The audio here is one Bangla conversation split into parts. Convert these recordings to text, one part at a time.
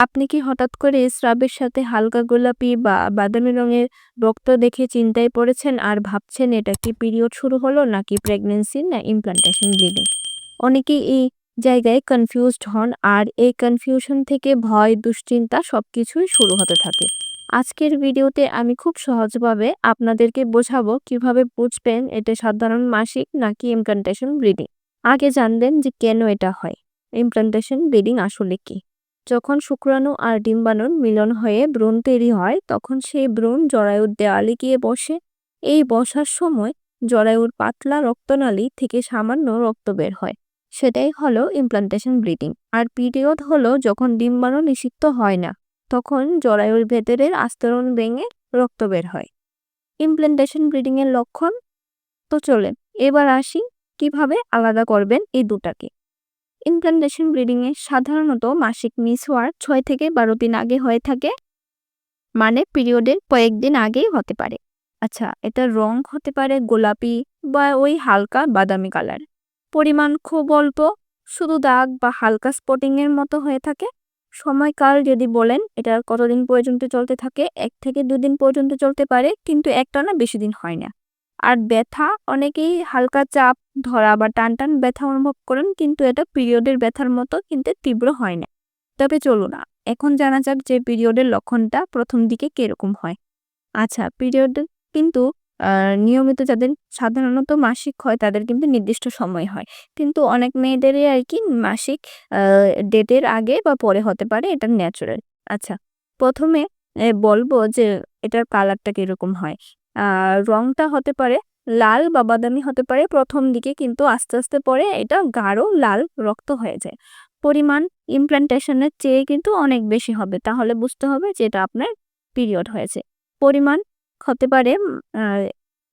আপনি কি হঠাৎ করে স্রাবের সাথে হালকা গোলাপি বা বাদামি রঙের রক্ত দেখে চিন্তায় পড়েছেন আর ভাবছেন এটা কি পিরিয়ড শুরু হলো নাকি প্রেগন্যান্সি না ইমপ্লান্টেশন ব্লিডিং অনেকেই এই জায়গায় কনফিউজড হন আর এই কনফিউশন থেকে ভয়, দুশ্চিন্তা সব কিছুই শুরু হতে থাকে। আজকের ভিডিওতে আমি খুব সহজভাবে আপনাদেরকে বোঝাবো কীভাবে বুঝবেন এটা সাধারণ মাসিক নাকি ইমপ্লান্টেশন ব্লিডিং আগে জানবেন যে কেন এটা হয়। ইমপ্লান্টেশন ব্লিডিং আসলে কি? যখন শুক্রাণু আর ডিম্বাণুর মিলন হয়ে ব্রণ তৈরি হয়, তখন সেই ব্রণ জরায়ুর দেওয়ালে গিয়ে বসে। এই বসার সময় জরায়ুর পাতলা রক্তনালী থেকে সামান্য রক্ত বের হয়। সেটাই হলো ইমপ্লান্টেশন ব্লিডিং আর পিরিয়ড হলো যখন ডিম্বাণু নিষিক্ত হয় না, তখন জরায়ুর ভেতরের আস্তরণ ভেঙে রক্ত বের হয়। ইমপ্লান্টেশন ব্লিডিং এর লক্ষণ? তো চলেন, এবার আসি কীভাবে আলাদা করবেন এই দুটাকে। ইমপ্লান্টেশন ব্লিডিং এ সাধারণত মাসিক মিস হওয়ার ছয় থেকে বারো দিন আগে হয়ে থাকে। মানে পিরিয়ডের কয়েকদিন আগেই হতে পারে। আচ্ছা এটার রং হতে পারে গোলাপি বা ওই হালকা বাদামি কালার পরিমাণ খুব অল্প, শুধু দাগ বা হালকা স্পটিং এর মতো হয়ে থাকে। সময়কাল যদি বলেন, এটা কতদিন পর্যন্ত চলতে থাকে? এক থেকে দুদিন পর্যন্ত চলতে পারে, কিন্তু একটানা বেশি দিন হয় না। আর ব্যথা, অনেকেই হালকা চাপ, ধরা বা টান টান ব্যথা অনুভব করেন, কিন্তু এটা পিরিয়ডের ব্যথার মতো কিন্তু তীব্র হয় না। তবে চলো না এখন জানা যাক যে পিরিয়ডের লক্ষণটা প্রথম দিকে কীরকম হয়। আচ্ছা পিরিয়ড কিন্তু নিয়মিত যাদের সাধারণত মাসিক হয়, তাদের কিন্তু নির্দিষ্ট সময় হয়। কিন্তু অনেক মেয়েদেরই আর কি মাসিক ডেটের আগে বা পরে হতে পারে, এটা ন্যাচারাল আচ্ছা প্রথমে বলব যে এটার কালারটা কীরকম হয়। রংটা হতে পারে লাল বা বাদামি হতে পারে, প্রথম দিকে কিন্তু আস্তে আস্তে পরে এটা গাঢ় লাল রক্ত হয়ে যায়। পরিমাণ ইমপ্লান্টেশনের চেয়ে কিন্তু অনেক বেশি হবে, তাহলে বুঝতে হবে যে এটা আপনার পিরিয়ড হয়েছে। পরিমাণ হতে পারে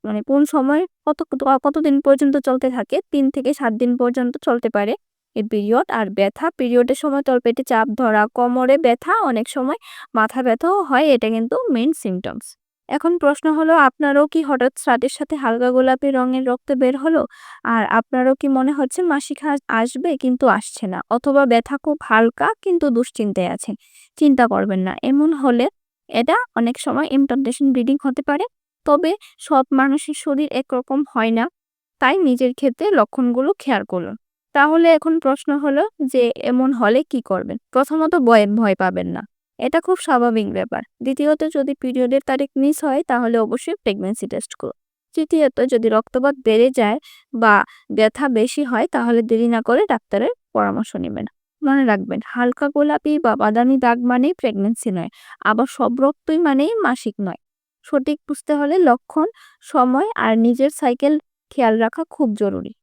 মানে কোন সময় কত কতদিন পর্যন্ত চলতে থাকে, তিন থেকে সাত দিন পর্যন্ত চলতে পারে এই পিরিয়ড আর ব্যথা পিরিয়ডের সময় তলপেটে চাপ ধরা, কোমরে ব্যথা, অনেক সময় মাথা ব্যথাও হয়, এটা কিন্তু মেন সিমটমস এখন প্রশ্ন হলো, আপনারও কি হঠাৎ স্রাদের সাথে হালকা গোলাপি রঙের রক্ত বের হলো? আর আপনারও কি মনে হচ্ছে মাসিক আসবে কিন্তু আসছে না? অথবা ব্যথা খুব হালকা কিন্তু দুশ্চিন্তায় আছে। চিন্তা করবেন না, এমন হলে এটা অনেক সময় ইমপ্লান্টেশন ব্লিডিং হতে পারে। তবে সব মানুষের শরীর একরকম হয় না। তাই নিজের ক্ষেত্রে লক্ষণগুলো খেয়াল করুন। তাহলে এখন প্রশ্ন হলো যে, এমন হলে কি করবেন? প্রথমত ভয় ভয় পাবেন না। এটা খুব স্বাভাবিক ব্যাপার। দ্বিতীয়ত, যদি পিরিয়ডের তারিখ মিস হয়, তাহলে অবশ্যই প্রেগনেন্সি টেস্ট করুন তৃতীয়ত, যদি রক্তপাত বেড়ে যায় বা ব্যথা বেশি হয়, তাহলে দেরি না করে ডাক্তারের পরামর্শ নেবেন। মনে রাখবেন, হালকা গোলাপি বা বাদামি দাগ মানেই প্রেগনেন্সি নয়, আবার সব রক্তই মানেই মাসিক নয়। সঠিক বুঝতে হলে লক্ষণ, সময় আর নিজের সাইকেল খেয়াল রাখা খুব জরুরি।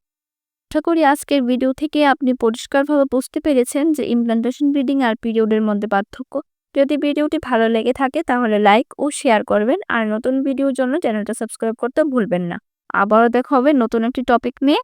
আশা করি আজকের ভিডিও থেকে আপনি পরিষ্কারভাবে বুঝতে পেরেছেন যে ইমপ্লান্টেশন ব্রিডিং আর পিরিয়ডের মধ্যে পার্থক্য যদি ভিডিওটি ভালো লেগে থাকে তাহলে লাইক ও শেয়ার করবেন। আর নতুন ভিডিওর জন্য চ্যানেলটা সাবস্ক্রাইব করতে ভুলবেন না। আবারও দেখা হবে নতুন একটি টপিক নিয়ে।